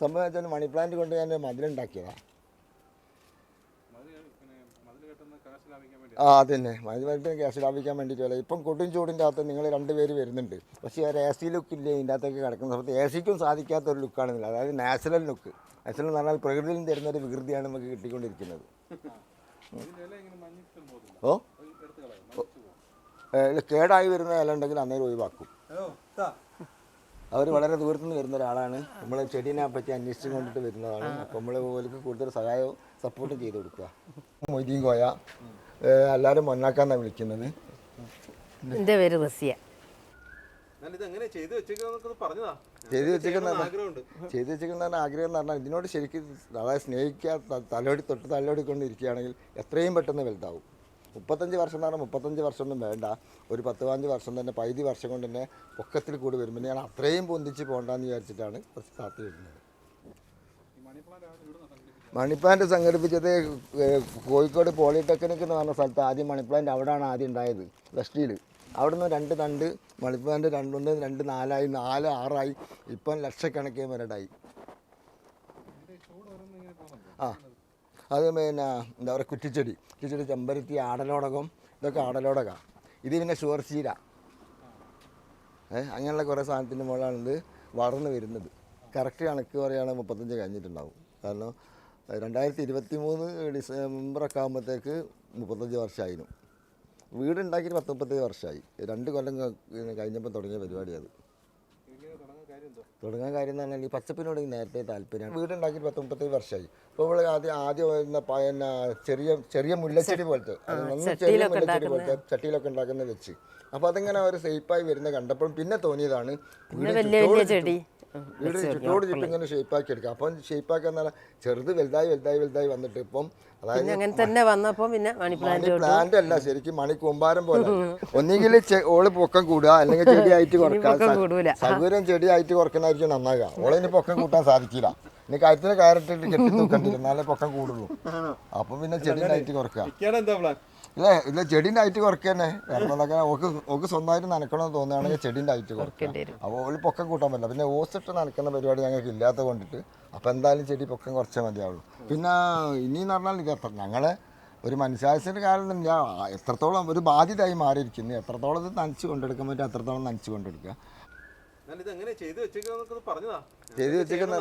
സംഭവം വെച്ചാൽ money plant കൊണ്ട് ഞാൻ മതിലുണ്ടാക്കിയതാണ് ആ അതന്നെ. മതിലിന് ഗ്യാസ് ലാഭിക്കാൻ വേണ്ടിയിട്ട് വല്ല ഇപ്പം കൊടും ചൂടിന്റെ അകത്ത് നിങ്ങൾ രണ്ടുപേര് വരുന്നുണ്ട്. പക്ഷേ ഒരു എ സി ലുക്ക് ഇല്ലേ ഇതിന്റെ അകത്തേക്ക് കിടക്കുന്ന സമയത്ത് എ സിക്കും സാധിക്കാത്ത ഒരു ലുക്കാണെന്നില്ല അതായത് നാച്ചുറൽ ലുക്ക് നാച്ചുറൽ എന്ന് പറഞ്ഞാൽ പ്രകൃതിയിൽ നിന്ന് തരുന്ന ഒരു വികൃതിയാണ് നമുക്ക് കിട്ടിക്കൊണ്ടിരിക്കുന്നത്. ഓ? കേടായി വരുന്ന ഇല ഉണ്ടെങ്കിൽ അന്നേരം ഒഴിവാക്കും. അവർ വളരെ ദൂരത്തുനിന്ന് വരുന്ന ഒരാളാണ്. നമ്മൾ ചെടീനെ പറ്റി അന്വേഷിച്ചു കൊണ്ടിട്ട് വരുന്നതാണ്. അപ്പോൾ നമ്മൾ ഓർക്ക് കൂടുതൽ സഹായവും സപ്പോർട്ടും ചെയ്ത് കൊടുക്കുക. മൊയ്തീൻ കോയ. എല്ലാവരും മൊന്നാക്കാന്നാണ് വിളിക്കുന്നത്. എന്റെ പേര് റസിയ. ചെയ്തു വെച്ചേക്കുന്ന ആഗ്രഹം എന്ന് പറഞ്ഞാൽ ഇതിനോട് ശരിക്കും അതായത് സ്നേഹിക്കുക തലോടി തൊട്ട് തലോടിക്കൊണ്ടിരിക്കുകയാണെങ്കിൽ എത്രയും പെട്ടെന്ന് വലുതാവും. മുപ്പത്തഞ്ച് വർഷം എന്ന് പറഞ്ഞാൽ മുപ്പത്തഞ്ച് വർഷമൊന്നും വേണ്ട. ഒരു പത്ത് പതിനഞ്ച് വർഷം തന്നെ പൈതി വർഷം കൊണ്ട് തന്നെ പൊക്കത്തിൽ കൂടി വരുമ്പോൾ ഞാൻ അത്രയും പൊന്തിച്ച് പോകണ്ടെന്ന് വിചാരിച്ചിട്ടാണ് കുറച്ച് കാത്തു വരുന്നത്. മണിപ്ലാന്റ് സംഘടിപ്പിച്ചത് കോഴിക്കോട് പോളിടെക്നിക് എന്ന് പറഞ്ഞ സ്ഥലത്ത് ആദ്യം മണിപ്ലാന്റ് അവിടെയാണ് ആദ്യം ഉണ്ടായത് വെസ്റ്റിയിൽ നിന്ന് രണ്ട് തണ്ട് മണിപ്ലാന്റ് രണ്ടൊന്ന് രണ്ട് നാലായി നാല് ആറായി ഇപ്പം ലക്ഷക്കണക്കിന് വരടായി ആ. അത് പിന്നെ എന്താ പറയുക കുറ്റിച്ചെടി. കുറ്റിച്ചെടി ചെമ്പരത്തി ആടലോടകം ഇതൊക്കെ ആടലോടകമാണ് ഇത് പിന്നെ ഷുവർച്ചീര ഏഹ് അങ്ങനെയുള്ള കുറേ സാധനത്തിന്റെ മുകളിലാണ് ഇത് വളർന്നു വരുന്നത്. കറക്റ്റ് കണക്ക് പറയുകയാണെങ്കിൽ മുപ്പത്തഞ്ച് കഴിഞ്ഞിട്ടുണ്ടാവും. കാരണം രണ്ടായിരത്തി ഇരുപത്തി മൂന്ന് ഡിസംബറൊക്കെ ആകുമ്പോഴത്തേക്ക് മുപ്പത്തഞ്ച് വർഷമായിരുന്നു വീടുണ്ടാക്കിയിട്ട് പത്ത് മുപ്പത്തഞ്ച് വർഷമായി. രണ്ട് കൊല്ലം കഴിഞ്ഞപ്പോൾ തുടങ്ങിയ പരിപാടിയാണ് തുടങ്ങാൻ കാര്യം എന്ന് പറഞ്ഞാൽ ഈ പച്ചപ്പിനോട് നേരത്തെ താല്പര്യമാണ് വീടുണ്ടാക്കിയിട്ട് പത്ത് മുപ്പത്തേഴ് വർഷമായി. അപ്പോൾ ഇവിടെ ആദ്യം ആദ്യം വരുന്ന പിന്നെ ചെറിയ ചെറിയ മുല്ലച്ചെടി പോലത്തെ അത് നന്ന ചെറിയ മുല്ലച്ചെടി പോലത്തെ ചട്ടിയിലൊക്കെ ഉണ്ടാക്കുന്ന വെച്ച്. അപ്പോൾ അതിങ്ങനെ ഒരു സേഫായി വരുന്ന കണ്ടപ്പോഴും പിന്നെ തോന്നിയതാണ് വീട് ചുറ്റോട് വീട് ചുറ്റോട് ചുറ്റും ഇങ്ങനെ ഷേപ്പാക്കി എടുക്കുക അപ്പം ഷേപ്പാക്കി എന്നാൽ ചെറുത് വലുതായി വലുതായി വലുതായി വന്നിട്ട് ഇപ്പം അതായത് അങ്ങനെ തന്നെ വന്നപ്പോൾ പിന്നെ മണി പ്ലാന്റ് അല്ല ശരിക്കും മണി കൂമ്പാരം പോലെ. ഒന്നുകിൽ ഓൾ പൊക്കം കൂടുക അല്ലെങ്കിൽ ചെടിയായിട്ട് കുറക്കുക. സൗകര്യം ചെടിയായിട്ട് കുറക്കണായിരിക്കും നന്നാകുക ഓളെ ഇനി പൊക്കം കൂട്ടാൻ സാധിക്കില്ല. ഇനി കാര്യത്തിന് കയറിട്ടിട്ട് കെട്ടി തൂക്കണ്ടില്ല എന്നാലേ പൊക്കം കൂടുള്ളൂ. അപ്പം പിന്നെ ചെടിയായിട്ട് കുറക്കുക ഇല്ല ഇല്ല ചെടീന്റെ ഹൈറ്റ് കുറക്കന്നെ തന്നെ. കാരണം അതൊക്കെ ഓക്ക് ഓക്ക് സ്വന്തമായിട്ട് നനക്കണമെന്ന് തോന്നുകയാണെങ്കിൽ ചെടീന്റെ ഹൈറ്റ് കുറക്കേണ്ടി വരും. അപ്പോൾ ഓൽ പൊക്കം കൂട്ടാൻ പറ്റില്ല. പിന്നെ ഓസിട്ട് നനക്കുന്ന പരിപാടി ഞങ്ങൾക്ക് ഇല്ലാത്ത കൊണ്ടിട്ട് അപ്പോൾ എന്തായാലും ചെടി പൊക്കം കുറച്ചേ മതിയാവുള്ളൂ. പിന്നെ ഇനിയെന്ന് പറഞ്ഞാൽ ഇത് അത്ര ഞങ്ങളെ ഒരു മനുഷ്യാവശ്യത്തിന്റെ കാലം ആ, എത്രത്തോളം ഒരു ബാധ്യതയായി മാറിയിരിക്കുന്നു. എത്രത്തോളം ഇത് നനച്ച് കൊണ്ടെടുക്കാൻ പറ്റും അത്രത്തോളം നനച്ച് കൊണ്ടെടുക്കുക. ഞാൻ ചെയ്തു വെച്ചേക്കുന്ന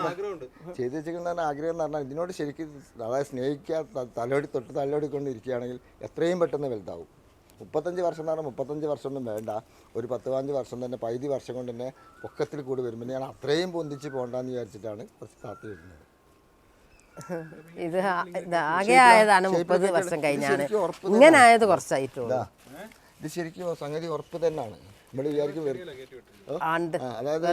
ചെയ്തു വെച്ചേക്കുന്ന ആഗ്രഹം എന്ന് പറഞ്ഞാൽ ഇതിനോട് ശരിക്കും അതായത് സ്നേഹിക്കുക തലോടി തൊട്ട് തലോടിക്കൊണ്ടിരിക്കുകയാണെങ്കിൽ എത്രയും പെട്ടെന്ന് വലുതാവും. മുപ്പത്തഞ്ച് വർഷം എന്ന് പറഞ്ഞാൽ മുപ്പത്തഞ്ച് വർഷമൊന്നും വേണ്ട. ഒരു പത്ത് പതിനഞ്ച് വർഷം തന്നെ പൈതി വർഷം കൊണ്ട് തന്നെ പൊക്കത്തിൽ കൂടി വരുമ്പോൾ ഞാൻ അത്രയും പൊന്തിച്ച് പോകണ്ടെന്ന് വിചാരിച്ചിട്ടാണ് കുറച്ച് കാത്തു വരുന്നത് ഇത് ഇത് ആകെ ആയതാണ് മുപ്പത് വർഷം കഴിഞ്ഞാണ്. ഇങ്ങനെ ആയത് കുറച്ചായിട്ടുള്ളൂ. ഇത് ശരിക്കും സംഗതി ഉറപ്പ് തന്നെയാണ്. നമ്മൾ വിചാരിക്കും അതായത്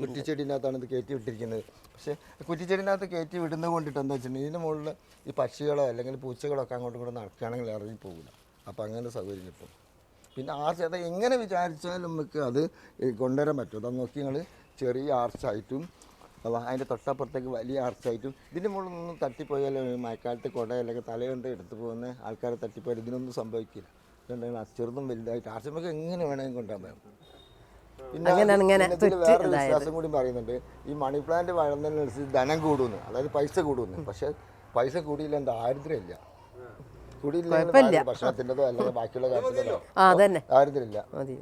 കുറ്റിച്ചെടിനകത്താണ് ഇത് കയറ്റി വിട്ടിരിക്കുന്നത്. പക്ഷേ കുറ്റിച്ചെടിനകത്ത് കയറ്റി വിടുന്നത് കൊണ്ടിട്ട് എന്താ വെച്ചിട്ടുണ്ടെങ്കിൽ ഇതിന്റെ മുകളിൽ ഈ പക്ഷികളോ അല്ലെങ്കിൽ പൂച്ചകളോ ഒക്കെ അങ്ങോട്ടും കൂടെ നടക്കുകയാണെങ്കിൽ ഇറങ്ങി പോകില്ല അപ്പോൾ അങ്ങനെ സൗകര്യം കിട്ടും പിന്നെ ആർച്ച് അത് എങ്ങനെ വിചാരിച്ചാലും നമുക്ക് അത് കൊണ്ടുവരാൻ പറ്റും. അത് നോക്കി നിങ്ങൾ ചെറിയ ആർച്ചായിട്ടും അല്ല അതിന്റെ തൊട്ടപ്പുറത്തേക്ക് വലിയ ആർച്ചായിട്ടും ഇതിന്റെ മുകളിൽ നിന്നും തട്ടിപ്പോയാലും? മഴക്കാലത്ത് കുട അല്ലെങ്കിൽ തലയുണ്ട് എടുത്തു പോകുന്ന ആൾക്കാരെ തട്ടിപ്പോയാൽ ഇതിനൊന്നും സംഭവിക്കില്ല. ചെറുതും വലുതായിട്ട് ആർച്ച് എങ്ങനെ വേണമെങ്കിൽ കൊണ്ടുവന്നത് പിന്നെ വേറെ വിശ്വാസം കൂടി പറയുന്നുണ്ട്. ഈ മണി പ്ലാന്റ് വളർന്നതിനനുസരിച്ച് ധനം കൂടുന്നു. അതായത് പൈസ കൂടുന്നു. പക്ഷെ പൈസ കൂടിയില്ല ദാരിദ്ര്യമില്ല. കൂടിയില്ല ഭക്ഷണത്തിന്റെതോ അല്ലെങ്കിൽ ബാക്കിയുള്ള കാര്യത്തിന്റെതോ ദാരിദ്ര്യമില്ല. മതി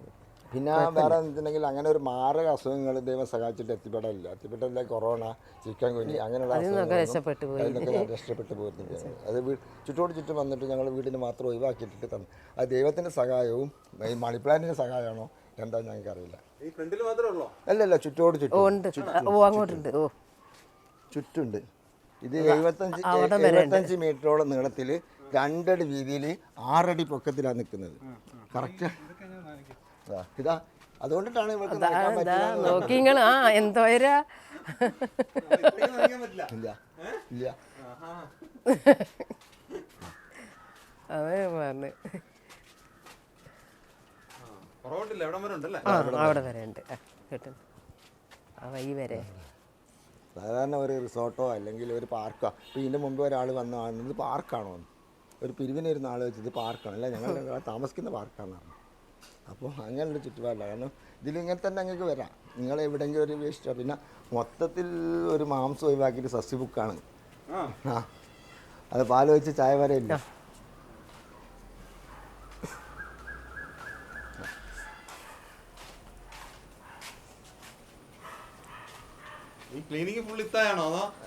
പിന്നെ വേറെ എന്തുണ്ടെങ്കിൽ അങ്ങനെ ഒരു മാരക അസുഖങ്ങൾ ദൈവം സഹായിച്ചിട്ട് എത്തിപ്പെടില്ല എത്തിപ്പെട്ടില്ല കൊറോണ ചിക്കൻ കുഞ്ഞി അങ്ങനെയുള്ള അസുഖങ്ങളൊന്നും രക്ഷപ്പെട്ടു പോയി. അതിൽ നിന്നൊക്കെ അത് ചുറ്റോട് ചുറ്റും വന്നിട്ട് ഞങ്ങൾ വീടിന് മാത്രം ഒഴിവാക്കിയിട്ടിട്ട് തന്നു. അത് ദൈവത്തിന്റെ സഹായവും ഈ മണിപ്ലാന്റിന്റെ സഹായമാണോ എന്താ ഞങ്ങൾക്ക് അറിയില്ല. അല്ല അല്ല മാത്രമേ ഉള്ളോ? അല്ലല്ല ചുറ്റോട് ഓ ചുറ്റും ഉണ്ട് ഓ അങ്ങോട്ടുണ്ട് ഓ. ചുറ്റുണ്ട്. ഇത് എഴുപത്തഞ്ച് എഴുപത്തഞ്ച് മീറ്ററോളം നീളത്തിൽ രണ്ടടി വീതിയിൽ ആറടി പൊക്കത്തിലാണ് നിൽക്കുന്നത്. കറക്റ്റ്? ഇതാ. അതുകൊണ്ടിട്ടാണ് നോക്കി നിങ്ങൾ ആ എന്തോരാ ഇല്ല ഇല്ല. ആഹാ. അതേ പറഞ്ഞു. കുറവുണ്ടില്ല? എവിടം ഉണ്ടല്ലേ? അവിടെ വരെ ഉണ്ട്. ആ, കിട്ടും. ആ വഴി വരെ. സാധാരണ ഒരു റിസോർട്ടോ അല്ലെങ്കിൽ ഒരു പാർക്കോ. ഇപ്പോൾ ഇതിന്റെ മുമ്പ് ഒരാൾ വന്നു ഇത് പാർക്കാണോ? ഒരു പിരിവിനെ ഒരു നാൾ വെച്ചത് ഇത് പാർക്കാണ്. അല്ല? ഞങ്ങൾ താമസിക്കുന്ന പാർക്കാണെന്ന് പറഞ്ഞു. അപ്പോൾ അങ്ങനെയുള്ള ചുറ്റുപാടില്ല കാരണം ഇതിലിങ്ങനെ തന്നെ അങ്ങക്ക് വരാം. നിങ്ങൾ എവിടെയെങ്കിലും ഒരു വേസ്റ്റ് പിന്നെ മൊത്തത്തിൽ ഒരു മാംസം ഒഴിവാക്കിയിട്ട് സസ്യ ബുക്കാണ്. ആ. ആ. അത് പാൽ വെച്ച് ചായ വരെ ഇല്ല.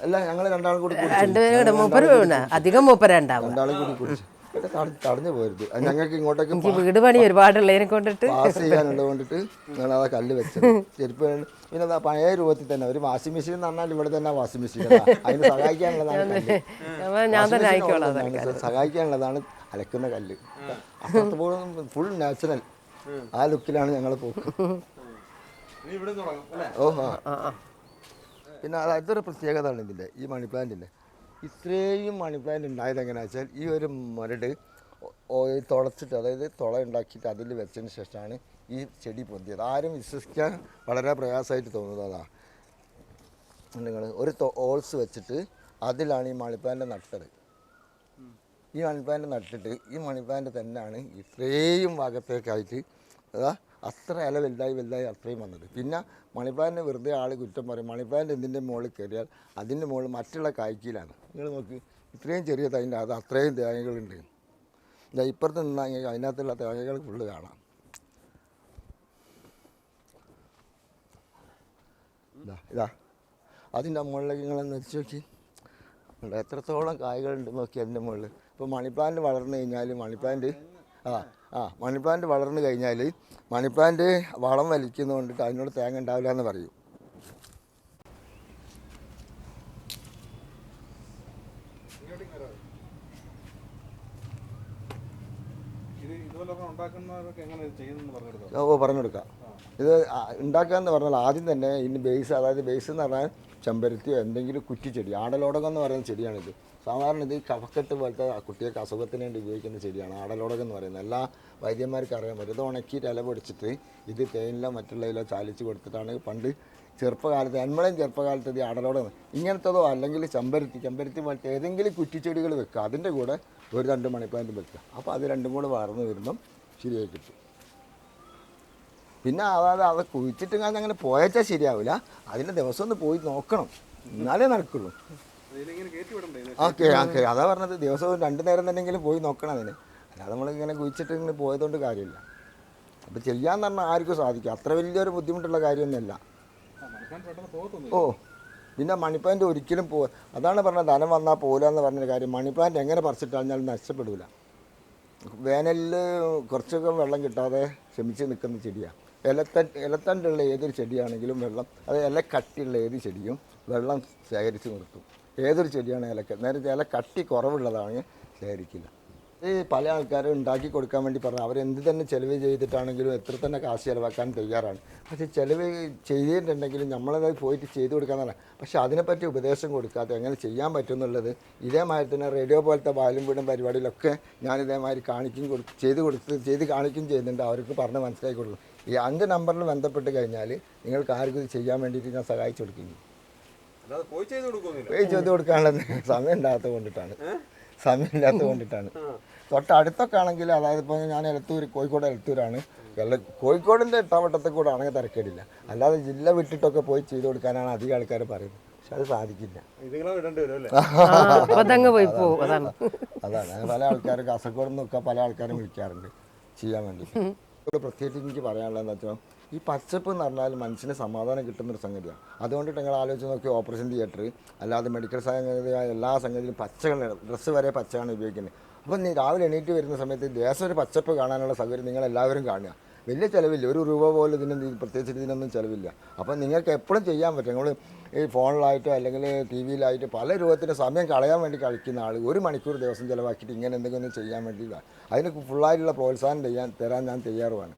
അല്ല ഞങ്ങൾ രണ്ടാളും കൂടി രണ്ടുപേരും കൂടെ മൂപ്പര് വീണ? അധികം മൂപ്പര ഉണ്ടാവും രണ്ടാളും കൂടി കുടിച്ചു. തടഞ്ഞു പോരുത്. അത് ഞങ്ങൾക്ക് ഇങ്ങോട്ടേക്ക് വീട് പണി ഒരുപാടുള്ളതിനെ കൊണ്ടിട്ട് പാസ് ചെയ്യാനുള്ളത് കൊണ്ടിട്ട് ഞങ്ങൾ ആ കല്ല് വെച്ചത്. ചെരുപ്പ് പിന്നെ അതാ പഴയ രൂപത്തിൽ തന്നെ ഒരു വാഷിംഗ് മെഷീൻ എന്ന് പറഞ്ഞാൽ ഇവിടെ തന്നെ വാഷിംഗ് മെഷീൻ അതിന് സഹായിക്കാനുള്ളതാണ് സഹായിക്കാനുള്ളതാണ് അലക്കുന്ന കല്ല്. അപ്പുറത്ത് ഫുൾ നാച്ചുറൽ ആ ലുക്കിലാണ് ഞങ്ങൾ പോകുന്നത്. ഇനി ഇവിടെ തുടങ്ങും അല്ലേ? ഓഹോ പിന്നെ അത് അതൊരു പ്രത്യേകതയാണ് ഇതിന്റെ ഈ മണി പ്ലാന്റിന്റെ ഇത്രയും മണി പ്ലാന്റ് ഉണ്ടായത് എങ്ങനെയാണെന്ന് വെച്ചാൽ ഈ ഒരു മരട് തുളച്ചിട്ട് അതായത് തുള ഉണ്ടാക്കിയിട്ട് അതിൽ വെച്ചതിന് ശേഷമാണ് ഈ ചെടി പൊന്തിയത്. ആരും വിശ്വസിക്കാൻ വളരെ പ്രയാസമായിട്ട് തോന്നുന്നത് അതാ. നിങ്ങൾ ഒരു ഓൾസ് വെച്ചിട്ട് അതിലാണ് ഈ മണി പ്ലാന്റ് നട്ടത്. ഈ മണിപ്ലാന്റ് നട്ടിട്ട് ഈ മണി പ്ലാന്റ് തന്നെയാണ് ഇത്രയും ഭാഗത്തേക്കായിട്ട് അതാ അത്ര ഇല വലുതായി വലുതായി അത്രയും വന്നത്. പിന്നെ മണിപ്ലാന്റിന് വെറുതെ ആൾ കുറ്റം പറയും. മണിപ്ലാന്റ് എന്തിന്റെ മുകളിൽ കയറിയാൽ അതിന്റെ മുകളിൽ മറ്റുള്ള കായ്ക്കയിലാണ് നിങ്ങൾ നോക്ക് ഇത്രയും ചെറിയ തൈന്റെ അത് അത്രയും തേങ്ങകളുണ്ട്. ഇതാ ഇപ്പുറത്ത് നിന്നാൽ അതിനകത്തുള്ള തേങ്ങകൾ ഫുള്ള് കാണാം. ഇതാ ഇതാ. അതിന്റെ മുകളിലേക്ക് നിങ്ങൾ നിറച്ച് നോക്കി. എത്രത്തോളം കായ്കളുണ്ട് നോക്കി അതിന്റെ മുകളിൽ. ഇപ്പോൾ മണിപ്ലാന്റ് വളർന്നു കഴിഞ്ഞാൽ മണി പ്ലാന്റ് ആ ആ മണി പ്ലാന്റ് വളർന്നു കഴിഞ്ഞാൽ മണി പ്ലാന്റ് വളം വലിക്കുന്നത് കൊണ്ടിട്ട് അതിനോട് തേങ്ങ ഉണ്ടാവില്ല എന്ന് പറയും ഓ പറഞ്ഞു കൊടുക്കാം ഇത് ഉണ്ടാക്കുക എന്ന് പറഞ്ഞാൽ ആദ്യം തന്നെ ഇതിന് ബേസ് അതായത് ബേസ് എന്ന് പറഞ്ഞാൽ ചെമ്പരത്തിയോ എന്തെങ്കിലും കുറ്റിച്ചെടി ആടലോടകം എന്ന് പറയുന്ന ചെടിയാണിത്. സാധാരണ ഇത് കഫക്കെട്ട് പോലത്തെ കുട്ടികൾക്ക് അസുഖത്തിന് വേണ്ടി ഉപയോഗിക്കുന്ന ചെടിയാണ് ആടലോടകം എന്ന് പറയുന്നത്. എല്ലാ വൈദ്യന്മാർക്കും അറിയാൻ പറ്റും. ഇത് ഉണക്കിയിട്ട് ഇല പൊടിച്ചിട്ട് ഇത് തേനിലോ മറ്റുള്ളതിലോ ചാലിച്ച് കൊടുത്തിട്ടാണ് പണ്ട് ചെറുപ്പകാലത്ത് നമ്മളെയും ചെറുപ്പകാലത്ത് ഇത് ആടലോടകം ഇങ്ങനത്തതോ അല്ലെങ്കിൽ ചെമ്പരത്തി ചെമ്പരത്തി പോലത്തെ ഏതെങ്കിലും കുറ്റിച്ചെടികൾ വെക്കുക. അതിന്റെ കൂടെ ഒരു രണ്ട് മണിപ്പാന്റും വെക്കുക. അപ്പോൾ അത് രണ്ടും കൂടെ വളർന്നു വരുമ്പം ശരിയായി കിട്ടും. പിന്നെ അതായത് അത് കുഴിച്ചിട്ട് അങ്ങനെ പോയച്ചാൽ ശരിയാവില്ല. അതിന്റെ ദിവസം ഒന്ന് പോയി നോക്കണം. എന്നാലേ നടക്കുള്ളൂ. ഓക്കെ ഓക്കെ അതാ പറഞ്ഞത്. ദിവസവും രണ്ടു നേരം തന്നെങ്കിലും പോയി നോക്കണം അതിന്. അല്ലാതെ നമ്മളിങ്ങനെ കുഴിച്ചിട്ട് ഇങ്ങനെ പോയതുകൊണ്ട് കാര്യമില്ല. അപ്പോൾ ചെയ്യാന്ന് പറഞ്ഞാൽ ആർക്കും സാധിക്കും. അത്ര വലിയൊരു ബുദ്ധിമുട്ടുള്ള കാര്യമൊന്നുമല്ല. ഓ പിന്നെ മണിപ്ലാന്റ് ഒരിക്കലും പോ അതാണ് പറഞ്ഞത്. ധനം വന്നാൽ പോകില്ല എന്ന് പറഞ്ഞൊരു കാര്യം. മണിപ്ലാന്റ് എങ്ങനെ പറിച്ചിട്ട് കളഞ്ഞാലും നഷ്ടപ്പെടില്ല വേനലിൽ കുറച്ചൊക്കെ വെള്ളം കിട്ടാതെ ക്ഷമിച്ച് നിൽക്കുന്ന ചെടിയാണ് ഇലത്തൻ ഇലത്തണ്ടുള്ള ഏതൊരു ചെടിയാണെങ്കിലും വെള്ളം അത് ഇല കട്ടിയുള്ള ഏത് ചെടിയും വെള്ളം ശേഖരിച്ച് നിർത്തും. ഏതൊരു ചെടിയാണ് ഇലക്ക? നേരത്തെ ഇല കട്ടി കുറവുള്ളതാണ് ശേഖരിക്കില്ല. ഈ പല ആൾക്കാരും ഉണ്ടാക്കി കൊടുക്കാൻ വേണ്ടി പറഞ്ഞു അവരെന്ത് തന്നെ ചിലവ് ചെയ്തിട്ടാണെങ്കിലും എത്ര തന്നെ കാശ് ചിലവാക്കാൻ തയ്യാറാണ്. പക്ഷേ ചിലവ് ചെയ്തിട്ടുണ്ടെങ്കിലും നമ്മളത് പോയിട്ട് ചെയ്തു കൊടുക്കാന്നല്ല. പക്ഷെ അതിനെപ്പറ്റി ഉപദേശം കൊടുക്കാതെ എങ്ങനെ ചെയ്യാൻ പറ്റും എന്നുള്ളത് ഇതേമാതിരി തന്നെ റേഡിയോ പോലത്തെ വാലും വീടും പരിപാടിയിലൊക്കെ ഞാൻ ഇതേമാതിരി കാണിക്കും കൊടു ചെയ്ത് കൊടുത്ത് ചെയ്ത് കാണിക്കും ചെയ്യുന്നുണ്ട്. അവർക്ക് പറഞ്ഞ് മനസ്സിലാക്കി കൊടുക്കും ഈ അഞ്ച് നമ്പറിൽ ബന്ധപ്പെട്ട് കഴിഞ്ഞാൽ നിങ്ങൾക്ക് ആർക്കും ഇത് ചെയ്യാൻ വേണ്ടിയിട്ട് ഞാൻ സഹായിച്ചു കൊടുക്കുന്നു പോയി ചെയ്ത് കൊടുക്കുന്നില്ല. പോയി ചെയ്ത് കൊടുക്കാനുള്ള സമയം ഇല്ലാത്തത് കൊണ്ടിട്ടാണ്. സമയം ഇല്ലാത്തത് കൊണ്ടിട്ടാണ്. തൊട്ടടുത്തൊക്കെ ആണെങ്കിൽ അതായത് ഇപ്പോൾ ഞാൻ എലത്തൂർ കോഴിക്കോട് എലത്തൂരാണ്. എല്ലാ കോഴിക്കോടിന്റെ എട്ടാവട്ടത്തിൽ കൂടെ ആണെങ്കിൽ തിരക്കേടില്ല. അല്ലാതെ ജില്ല വിട്ടിട്ടൊക്കെ പോയി ചെയ്ത് കൊടുക്കാനാണ് അധികം ആൾക്കാർ പറയുന്നത്. പക്ഷെ അത് സാധിക്കില്ല. അതാണ്. അതാണ്. പല ആൾക്കാരും കാസർഗോഡ് നിന്നൊക്കെ പല ആൾക്കാരും വിളിക്കാറുണ്ട്. ചെയ്യാൻ വേണ്ടി പ്രത്യേകിച്ച് എനിക്ക് പറയാനുള്ളതെന്ന് വെച്ചാൽ ഈ പച്ചപ്പ് എന്ന് പറഞ്ഞാൽ മനുഷ്യന് സമാധാനം കിട്ടുന്നൊരു സംഗതിയാണ് അതുകൊണ്ടിട്ട് നിങ്ങൾ ആലോചിച്ച് നോക്കി ഓപ്പറേഷൻ തിയേറ്റർ അല്ലാതെ മെഡിക്കൽ സംഗതിയായ എല്ലാ സംഗതിയിലും പച്ചകൾ ഡ്രസ്സ് വരെ പച്ചയാണ് ഉപയോഗിക്കുന്നത്. അപ്പം രാവിലെ എണീറ്റ് വരുന്ന സമയത്ത് ദേശം ഒരു പച്ചപ്പ് കാണാനുള്ള സൗകര്യം നിങ്ങൾ എല്ലാവരും കാണുക. വലിയ ചിലവില്ല. ഒരു രൂപ പോലും ഇതിനൊന്നും പ്രത്യേകിച്ച് ഇതിനൊന്നും ചിലവില്ല. അപ്പം നിങ്ങൾക്ക് എപ്പോഴും ചെയ്യാൻ പറ്റും. നിങ്ങൾ ഈ ഫോണിലായിട്ടോ അല്ലെങ്കിൽ ടി വിയിലായിട്ടോ പല രൂപത്തിന്റെ സമയം കളയാൻ വേണ്ടി കളിക്കുന്ന ആൾ ഒരു മണിക്കൂർ ദിവസം ചിലവാക്കിയിട്ട് ഇങ്ങനെ എന്തെങ്കിലും ചെയ്യാൻ വേണ്ടി അതിന് ഫുള്ളായിട്ടുള്ള പ്രോത്സാഹനം ചെയ്യാൻ തരാൻ ഞാൻ തയ്യാറുമാണ്